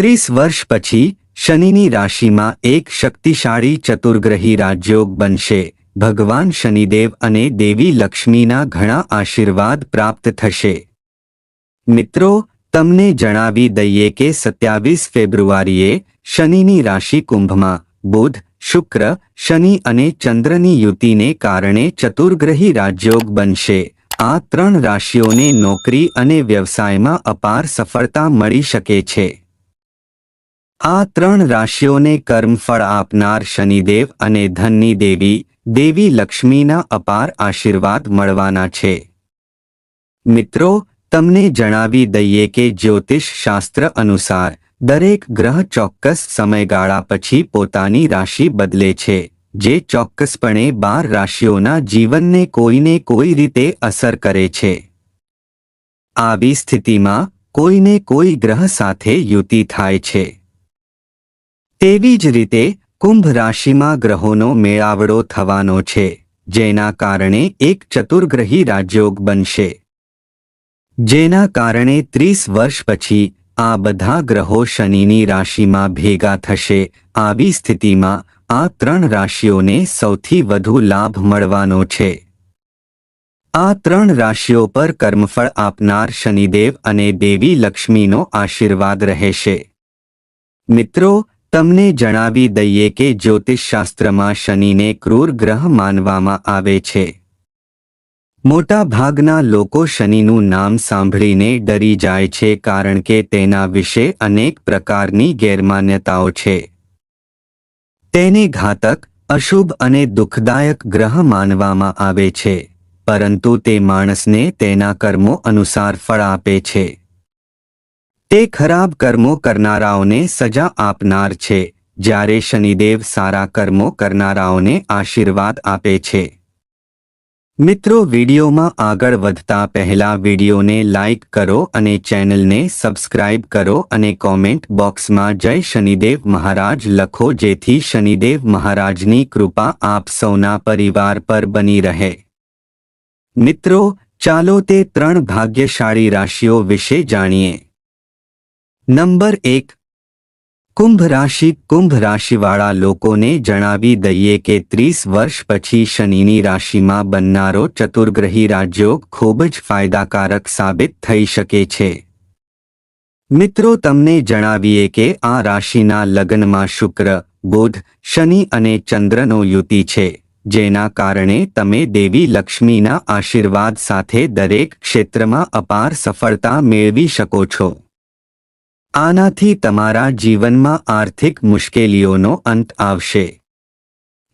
ત્રીસ વર્ષ પછી શનિની રાશિમાં એક શક્તિશાળી ચતુર્ગ્રહી રાજયોગ બનશે. ભગવાન શનિદેવ અને દેવી લક્ષ્મીના ઘણા આશીર્વાદ પ્રાપ્ત થશે. મિત્રો, તમને જણાવી દઈએ કે સત્યાવીસ ફેબ્રુઆરીએ શનિની રાશિ કુંભમાં બુધ, શુક્ર, શનિ અને ચંદ્રની યુતિને કારણે ચતુર્ગ્રહી રાજયોગ બનશે. આ ત્રણ રાશિઓને નોકરી અને વ્યવસાયમાં અપાર સફળતા મળી શકે છે. આ ત્રણ રાશિઓને કર્મફળ આપનાર શનિદેવ અને ધનની દેવી દેવી લક્ષ્મીના અપાર આશીર્વાદ મળવાના છે. મિત્રો, તમને જણાવી દઈએ કે જ્યોતિષ શાસ્ત્ર અનુસાર, દરેક ગ્રહ ચોક્કસ સમયગાળા પછી પોતાની રાશિ બદલે છે, જે ચોક્કસપણે બાર રાશિઓના જીવનને કોઈને કોઈ રીતે અસર કરે છે. આવી સ્થિતિમાં કોઈને કોઈ ગ્રહ સાથે યુતિ થાય છે. તેવી જ રીતે, કુંભ રાશિમાં ગ્રહોનો મેળાવડો થવાનો છે, જેના કારણે એક ચતુર્ગ્રહી રાજયોગ બનશે. જેના કારણે ત્રીસ વર્ષ પછી, આ બધા ગ્રહો શનિની રાશિમાં ભેગા થશે, આવી સ્થિતિમાં, આ ત્રણ રાશિઓને સૌથી વધુ લાભ મળવાનો છે. આ ત્રણ રાશિઓ પર કર્મફળ આપનાર શનિદેવ અને દેવી લક્ષ્મીનો આશીર્વાદ રહેશે. મિત્રો તમને જણાવી દઈએ કે જ્યોતિષશાસ્ત્રમાં શનિને ક્રૂર ગ્રહ માનવામાં આવે છે. મોટા ભાગના લોકો શનિનું નામ સાંભળીને ડરી જાય છે કારણ કે તેના વિશે અનેક પ્રકારની ગેરમાન્યતાઓ છે. તેને ઘાતક, અશુભ અને દુઃખદાયક ગ્રહ માનવામાં આવે છે, પરંતુ તે માણસને તેના કર્મો અનુસાર ફળ આપે છે. તે ખરાબ કર્મો કરનારાઓને સજા આપનાર છે, જ્યારે શનિદેવ સારા કર્મો કરનારાઓને આશીર્વાદ આપે છે. મિત્રો, વિડીયોમાં આગળ વધતા પહેલા વિડીયોને લાઇક કરો અને ચેનલને સબસ્ક્રાઇબ કરો અને કોમેન્ટ બોક્સમાં જય શનિદેવ મહારાજ લખો જેથી શનિદેવ મહારાજની કૃપા આપ સૌના પરિવાર પર બની રહે. મિત્રો, ચાલો તે ત્રણ ભાગ્યશાળી રાશિઓ વિશે જાણીએ. નંબર એક. કુંભ રાશિ કુંભ રાશિવાળા લોકોને જણાવી દઈએ કે ત્રીસ વર્ષ પછી શનિની રાશિમાં બનનારો ચતુર્ગ્રહી રાજયોગ ખૂબ જ ફાયદાકારક સાબિત થઈ શકે છે. મિત્રો, તમને જણાવીએ કે આ રાશિના લગ્નમાં શુક્ર, બુધ, શનિ અને ચંદ્રનો યુતિ છે, જેના કારણે તમે દેવી લક્ષ્મીના આશીર્વાદ સાથે દરેક ક્ષેત્રમાં અપાર સફળતા મેળવી શકો છો. આનાથી તમારા જીવનમાં આર્થિક મુશ્કેલીઓનો અંત આવશે.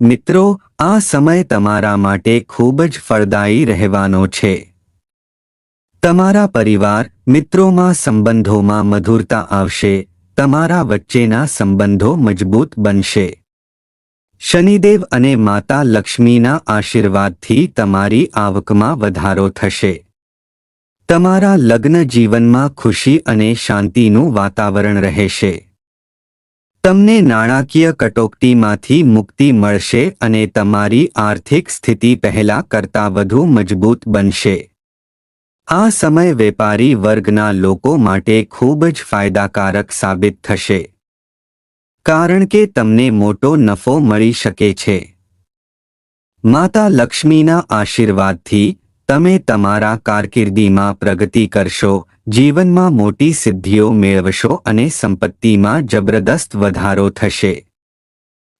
મિત્રો, આ સમય તમારા માટે ખૂબ જ ફળદાયી રહેવાનો છે. તમારા પરિવાર, મિત્રોમાં સંબંધોમાં મધુરતા આવશે, તમારા વચ્ચેના સંબંધો મજબૂત બનશે. શનિદેવ અને માતા લક્ષ્મીના આશીર્વાદથી તમારી આવકમાં વધારો થશે. તમારા લગ્ન જીવનમાં ખુશી અને શાંતિનું વાતાવરણ રહેશે. તમને નાણાકીય કટોકટીમાંથી મુક્તિ મળશે અને તમારી આર્થિક સ્થિતિ પહેલા કરતાં વધુ મજબૂત બનશે. આ સમય વેપારી વર્ગના લોકો માટે ખૂબ જ ફાયદાકારક સાબિત થશે. કારણ કે તમને મોટો નફો મળી શકે છે. માતા લક્ષ્મીના આશીર્વાદથી તમે તમારા કારકિર્દીમાં પ્રગતિ કરશો, જીવનમાં મોટી સિદ્ધિઓ મેળવશો અને સંપત્તિમાં જબરદસ્ત વધારો થશે.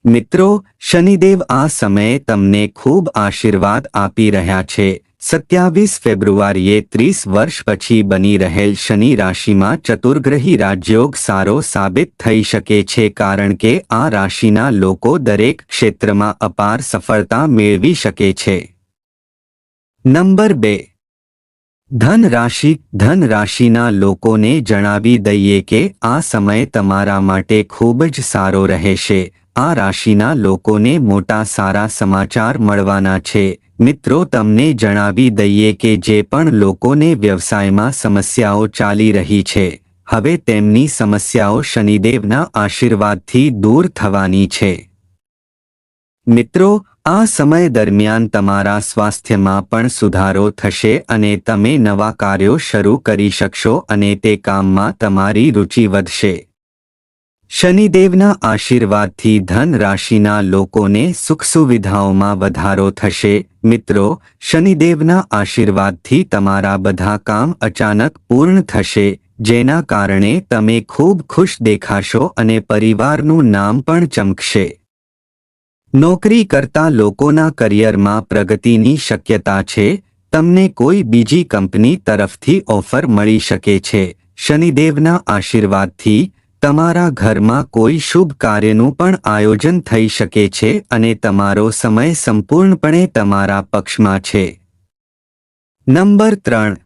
મિત્રો, શનિદેવ આ સમયે તમને ખૂબ આશીર્વાદ આપી રહ્યા છે. સત્યાવીસ ફેબ્રુઆરીએ ત્રીસ વર્ષ પછી બની રહેલ શનિ રાશિમાં ચતુર્ગ્રહી રાજયોગ સારો સાબિત થઈ શકે છે કારણ કે આ રાશિના લોકો દરેક ક્ષેત્રમાં અપાર સફળતા મેળવી શકે છે. નંબર બે. ધન રાશિ ધન રાશિના લોકોને જણાવી દઈએ કે આ સમય તમારા માટે ખૂબ જ સારો રહેશે. આ રાશિના લોકોને મોટા સારા સમાચાર મળવાના છે. મિત્રો, તમને જણાવી દઈએ કે જે પણ લોકોને વ્યવસાયમાં સમસ્યાઓ ચાલી રહી છે, હવે તેમની સમસ્યાઓ શનિદેવના આશીર્વાદથી દૂર થવાની છે. મિત્રો, આ સમય દરમિયાન તમારા સ્વાસ્થ્યમાં પણ સુધારો થશે અને તમે નવા કાર્યો શરૂ કરી શકશો અને તે કામમાં તમારી રુચિ વધશે. શનિદેવના આશીર્વાદથી ધન રાશિના લોકોને સુખ સુવિધાઓમાં વધારો થશે. મિત્રો, શનિદેવના આશીર્વાદથી તમારા બધા કામ અચાનક પૂર્ણ થશે, જેના કારણે તમે ખૂબ ખુશ દેખાશો અને પરિવારનું નામ પણ ચમકશે. નોકરી કરતા લોકોના કરિયરમાં પ્રગતિની શક્યતા છે, તમને કોઈ બીજી કંપની તરફથી ઓફર મળી શકે છે. શનિદેવના આશીર્વાદથી, તમારા ઘરમાં કોઈ શુભ કાર્યનું પણ આયોજન થઈ શકે છે અને તમારો સમય સંપૂર્ણપણે તમારા પક્ષમાં છે. નંબર ત્રણ.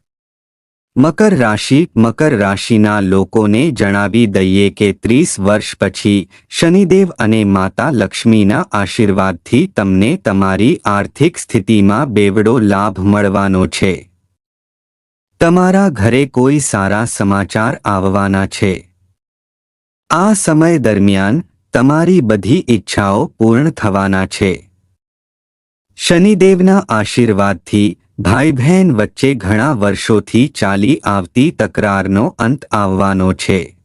મકર રાશિ, મકર રાશિના લોકોને જણાવી દઈએ કે ત્રીસ વર્ષ પછી શનિદેવ અને માતા લક્ષ્મીના આશીર્વાદથી તમને તમારી આર્થિક સ્થિતિમાં બેવડો લાભ મળવાનો છે. તમારા ઘરે કોઈ સારા સમાચાર આવવાના છે. આ સમય દરમિયાન તમારી બધી ઈચ્છાઓ પૂર્ણ થવાના છે. શનિદેવના આશીર્વાદથી ભાઈ બહેન વચ્ચે ઘણા વર્ષોથી ચાલી આવતી તકરારનો અંત આવવાનો છે.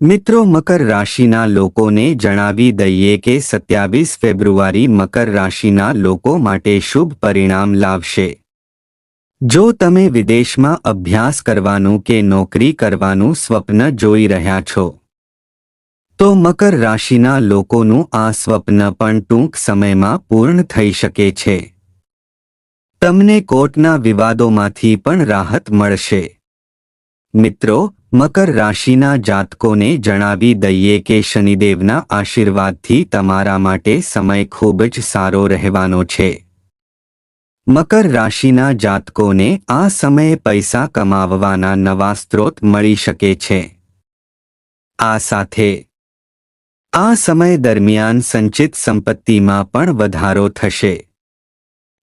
મિત્રો, મકર રાશિના લોકોને જણાવી દઈએ કે સત્યાવીસ ફેબ્રુઆરી મકર રાશિના લોકો માટે શુભ પરિણામ લાવશે. જો તમે વિદેશમાં અભ્યાસ કરવાનું કે નોકરી કરવાનું સ્વપ્ન જોઈ રહ્યા છો, તો મકર રાશિના લોકોનું આ સ્વપ્ન પણ ટૂંક સમયમાં પૂર્ણ થઈ શકે છે. તમને કોર્ટના વિવાદોમાંથી પણ રાહત મળશે. મિત્રો, મકર રાશિના જાતકોને જણાવી દઈએ કે શનિદેવના આશીર્વાદથી તમારા માટે સમય ખૂબ જ સારો રહેવાનો છે. મકર રાશિના જાતકોને આ સમયે પૈસા કમાવવાના નવા સ્ત્રોત મળી શકે છે. આ સાથે, આ સમય દરમિયાન સંચિત સંપત્તિમાં પણ વધારો થશે.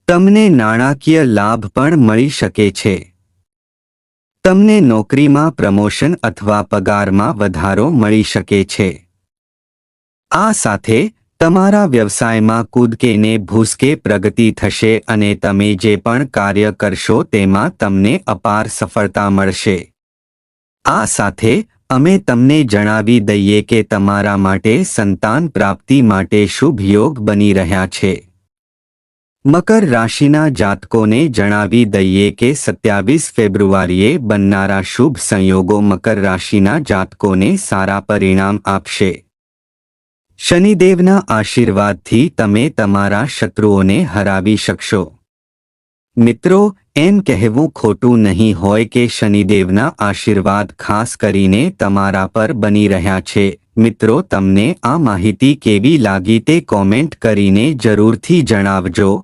તમને નાણાકીય લાભ પણ મળી શકે છે. તમને નોકરીમાં પ્રમોશન અથવા પગારમાં વધારો મળી શકે છે. આ સાથે, તમારા વ્યવસાયમાં કૂદકેને ભૂસકે પ્રગતિ થશે અને તમે જે પણ કાર્ય કરશો તેમાં તમને અપાર સફળતા મળશે. આ સાથે, અમે તમને જણાવી દઈએ કે તમારા માટે સંતાન પ્રાપ્તિ માટે શુભ યોગ બની રહ્યા છે. મકર રાશિના જાતકોને જણાવી દઈએ કે સત્યાવીસ ફેબ્રુઆરીએ બનનારા શુભ સંયોગો મકર રાશિના જાતકોને સારા પરિણામ આપશે. શનિદેવના આશીર્વાદથી તમે તમારા શત્રુઓને હરાવી શકશો. મિત્રો, એમ કહેવું ખોટું નહીં હોય કે શનિદેવના આશીર્વાદ ખાસ કરીને તમારા પર બની રહ્યા છે. મિત્રો, તમને આ માહિતી કેવી લાગી તે કોમેન્ટ કરીને જરૂરથી જણાવજો.